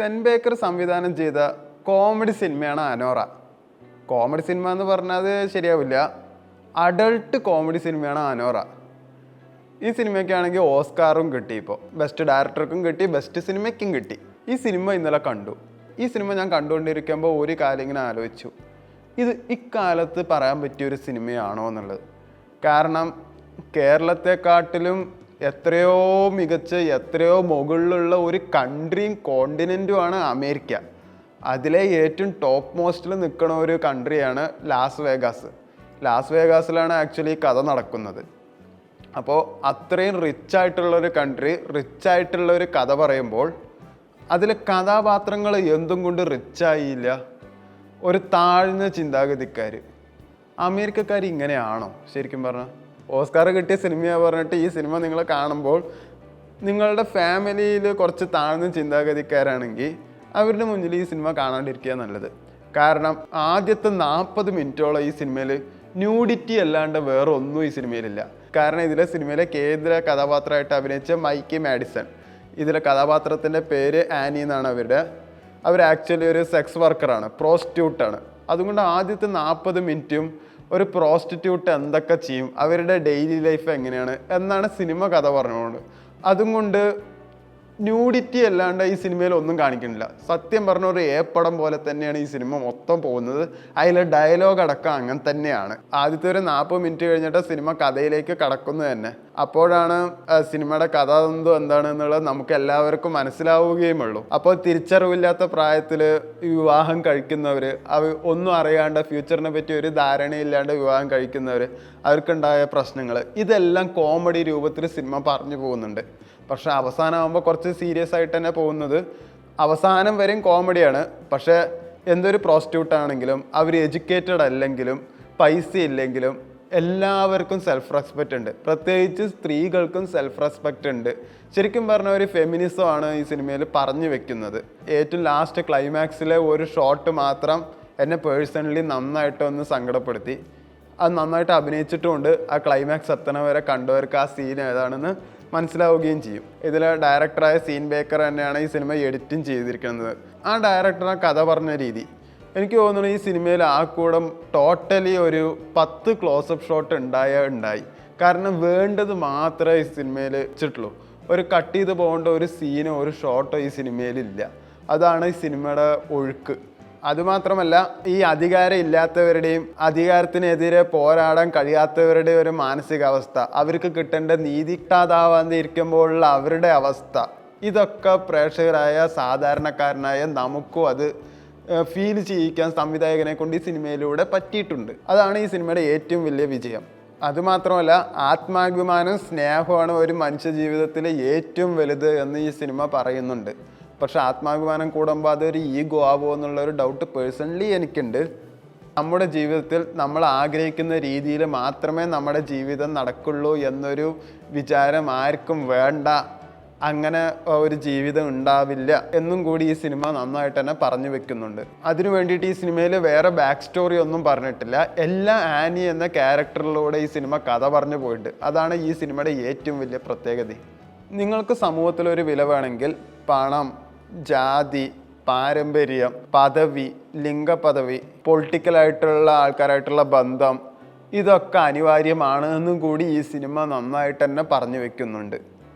Sen Baker സംവിധാനം ചെയ്ത comedy സിനിമയാണ് അനോറ. കോമഡി സിനിമ എന്ന് പറഞ്ഞാൽ ശരിയാവില്ല. അഡൾട്ട് കോമഡി സിനിമയാണ് അനോറ. ഈ സിനിമയ്ക്കാണെങ്കിൽ ഓസ്കാറും കിട്ടി ഇപ്പോൾ ബെസ്റ്റ് ഡയറക്ടർക്കും കിട്ടി ബെസ്റ്റ് സിനിമയ്ക്കും കിട്ടി. ഈ സിനിമ ഇന്നലെ കണ്ടു. ഈ സിനിമ ഞാൻ കണ്ടുകൊണ്ടിരിക്കുമ്പോൾ ഒരു കാര്യം ഇങ്ങനെ ആലോചിച്ചു. ഇത് ഇക്കാലത്ത് പറയാൻ പറ്റിയ ഒരു സിനിമയാണോ എന്നുള്ളത്. കാരണം കേരളത്തെക്കാട്ടിലും എത്രയോ മികച്ച എത്രയോ മുകളിലുള്ള ഒരു കൺട്രിയും കോണ്ടിനെന്റുമാണ് അമേരിക്ക. അതിലെ ഏറ്റവും ടോപ്പ് മോസ്റ്റിൽ നിൽക്കുന്ന ഒരു കൺട്രിയാണ് ലാസ് വേഗാസ്. ലാസ് വേഗാസിലാണ് ആക്ച്വലി കഥ നടക്കുന്നത്. അപ്പോൾ അത്രയും റിച്ച് ആയിട്ടുള്ള ഒരു കൺട്രി റിച്ച് ആയിട്ടുള്ള ഒരു കഥ പറയുമ്പോൾ അതിലെ കഥാപാത്രങ്ങൾ എന്തും കൊണ്ട് റിച്ച് ആയില്ല ഒരു താഴ്ന്ന ചിന്താഗതിക്കാർ അമേരിക്കക്കാർ ഇങ്ങനെയാണോ? ശരിക്കും പറഞ്ഞാൽ ഓസ്കാർ കിട്ടിയ സിനിമയാണ് പറഞ്ഞിട്ട് ഈ സിനിമ നിങ്ങൾ കാണുമ്പോൾ നിങ്ങളുടെ ഫാമിലിയിൽ കുറച്ച് താഴ്ന്ന ചിന്താഗതിക്കാരാണെങ്കിൽ അവരുടെ മുന്നിൽ ഈ സിനിമ കാണാണ്ടിരിക്കുക നല്ലത്. കാരണം ആദ്യത്തെ നാൽപ്പത് മിനിറ്റോളം ഈ സിനിമയിൽ ന്യൂഡിറ്റി അല്ലാണ്ട് വേറെ ഒന്നും ഈ സിനിമയിലില്ല. കാരണം ഇതിലെ സിനിമയിലെ കേന്ദ്ര കഥാപാത്രമായിട്ട് അഭിനയിച്ച മൈക്കി മാഡിസൺ. ഇതിലെ കഥാപാത്രത്തിന്റെ പേര് ആനി എന്നാണ് അവരുടെ. അവർ ആക്ച്വലി ഒരു സെക്സ് വർക്കറാണ് പ്രോസ്റ്റിറ്റ്യൂട്ടാണ് അതുകൊണ്ട് ആദ്യത്തെ നാൽപ്പത് മിനിറ്റും ഒരു പ്രോസ്റ്റിറ്റ്യൂട്ട് എന്തൊക്കെ ചെയ്യും? അവരുടെ ഡെയിലി ലൈഫ് എങ്ങനെയാണ്? എന്നാണ് സിനിമ കഥ പറഞ്ഞുകൊണ്ട്. അതും കൊണ്ട് ന്യൂഡിറ്റി അല്ലാണ്ട് ഈ സിനിമയിൽ ഒന്നും കാണിക്കുന്നില്ല. സത്യം പറഞ്ഞ ഒരു പടം പോലെ തന്നെയാണ് ഈ സിനിമ മൊത്തം പോകുന്നത്. അതിലെ ഡയലോഗ് അടക്കം അങ്ങനെ തന്നെയാണ്. ആദ്യത്തെ ഒരു നാൽപ്പത് മിനിറ്റ് കഴിഞ്ഞിട്ട് സിനിമ കഥയിലേക്ക് കടക്കുന്നത് തന്നെ. അപ്പോഴാണ് സിനിമയുടെ കഥ എന്തോ എന്താണ് എന്നുള്ളത് നമുക്ക് എല്ലാവർക്കും മനസ്സിലാവുകയും ഉള്ളൂ. അപ്പോൾ തിരിച്ചറിവില്ലാത്ത പ്രായത്തിൽ വിവാഹം കഴിക്കുന്നവർ അവ ഒന്നും അറിയാണ്ട് ഫ്യൂച്ചറിനെ പറ്റി ഒരു ധാരണയില്ലാണ്ട് വിവാഹം കഴിക്കുന്നവർ അവർക്കുണ്ടായ പ്രശ്നങ്ങൾ ഇതെല്ലാം കോമഡി രൂപത്തിൽ സിനിമ പറഞ്ഞു പോകുന്നുണ്ട്. പക്ഷെ അവസാനമാകുമ്പോൾ കുറച്ച് സീരിയസ് ആയിട്ട് തന്നെ പോകുന്നത് അവസാനം വരെയും കോമഡിയാണ് പക്ഷേ എന്തൊരു പ്രോസ്റ്റിറ്റ്യൂട്ട് ആണെങ്കിലും അവർ എഡ്യൂക്കേറ്റഡ് അല്ലെങ്കിലും പൈസ ഇല്ലെങ്കിലും എല്ലാവർക്കും സെൽഫ് റെസ്പെക്റ്റ് ഉണ്ട്. പ്രത്യേകിച്ച് സ്ത്രീകൾക്കും സെൽഫ് റെസ്പെക്റ്റ് ഉണ്ട്. ശരിക്കും പറഞ്ഞ ഒരു ഫെമിനിസം ആണ് ഈ സിനിമയിൽ പറഞ്ഞു വെക്കുന്നത്. ഏറ്റവും ലാസ്റ്റ് ക്ലൈമാക്സിലെ ഒരു ഷോട്ട് മാത്രം എന്നെ പേഴ്സണലി നന്നായിട്ട് ഒന്ന് സങ്കടപ്പെടുത്തി. അത് നന്നായിട്ട് അഭിനയിച്ചിട്ടുമുണ്ട്. ആ ക്ലൈമാക്സ് എത്തണ വരെ കണ്ടവർക്ക് ആ സീൻ ഏതാണെന്ന് മനസ്സിലാവുകയും ചെയ്യും. ഇതിൽ ഡയറക്ടറായ സീൻ ബേക്കർ തന്നെയാണ് ഈ സിനിമ എഡിറ്റിംഗ് ചെയ്തിരിക്കുന്നത്. ആ ഡയറക്ടറെ കഥ പറഞ്ഞ രീതി. എനിക്ക് തോന്നുന്നു ഈ സിനിമയിൽ ആ കൂടം ടോട്ടലി ഒരു പത്ത് ക്ലോസപ്പ് ഷോട്ട് ഉണ്ടായ ഉണ്ടായി. കാരണം വേണ്ടത് മാത്രമേ ഈ സിനിമയിൽ വെച്ചിട്ടുള്ളൂ. ഒരു കട്ട് ചെയ്ത് പോകേണ്ട ഒരു സീനോ ഒരു ഷോട്ടോ ഈ സിനിമയിലില്ല അതാണ് ഈ സിനിമയുടെ ഒഴുക്ക്. അതുമാത്രമല്ല ഈ അധികാരം ഇല്ലാത്തവരുടെയും അധികാരത്തിനെതിരെ പോരാടാൻ കഴിയാത്തവരുടെ ഒരു മാനസികാവസ്ഥ അവർക്ക് കിട്ടേണ്ട നീതി കിട്ടാതാവാതെ ഇരിക്കുമ്പോഴുള്ള അവരുടെ അവസ്ഥ ഇതൊക്കെ പ്രേക്ഷകരായ സാധാരണക്കാരനായ നമുക്കും അത് ഫീൽ ചെയ്യിക്കാൻ സംവിധായകനെ കൊണ്ട് ഈ സിനിമയിലൂടെ പറ്റിയിട്ടുണ്ട്. അതാണ് ഈ സിനിമയുടെ ഏറ്റവും വലിയ വിജയം. അതുമാത്രമല്ല ആത്മാഭിമാനം സ്നേഹമാണ് ഒരു മനുഷ്യ ജീവിതത്തിലെ ഏറ്റവും വലുത് എന്ന് ഈ സിനിമ പറയുന്നുണ്ട്. പക്ഷെ ആത്മാഭിമാനം കൂടുമ്പോൾ അതൊരു ഈഗോ ആവുമോ എന്നുള്ള ഒരു ഡൗട്ട് പേഴ്സണലി എനിക്കുണ്ട്. നമ്മുടെ ജീവിതത്തിൽ നമ്മൾ ആഗ്രഹിക്കുന്ന രീതിയിൽ മാത്രമേ നമ്മുടെ ജീവിതം നടക്കുള്ളൂ എന്നൊരു വിചാരം ആർക്കും വേണ്ട. അങ്ങനെ ഒരു ജീവിതം ഉണ്ടാവില്ല എന്നും കൂടി ഈ സിനിമ നന്നായിട്ട് തന്നെ പറഞ്ഞു വെക്കുന്നുണ്ട്. അതിനു വേണ്ടിയിട്ട് ഈ സിനിമയിൽ വേറെ ബാക്ക് സ്റ്റോറി ഒന്നും പറഞ്ഞിട്ടില്ല. എല്ലാ ആനി എന്ന ക്യാരക്ടറിലൂടെ ഈ സിനിമ കഥ പറഞ്ഞു പോയിട്ട് അതാണ് ഈ സിനിമയുടെ ഏറ്റവും വലിയ പ്രത്യേകത. നിങ്ങൾക്ക് സമൂഹത്തിൽ ഒരു വില വേണമെങ്കിൽ പണം ജാതി പാരമ്പര്യം പദവി ലിംഗപദവി പൊളിറ്റിക്കലായിട്ടുള്ള ആൾക്കാരായിട്ടുള്ള ബന്ധം ഇതൊക്കെ അനിവാര്യമാണ് എന്നും കൂടി ഈ സിനിമ നന്നായിട്ട് തന്നെ പറഞ്ഞു വെക്കുന്നുണ്ട്.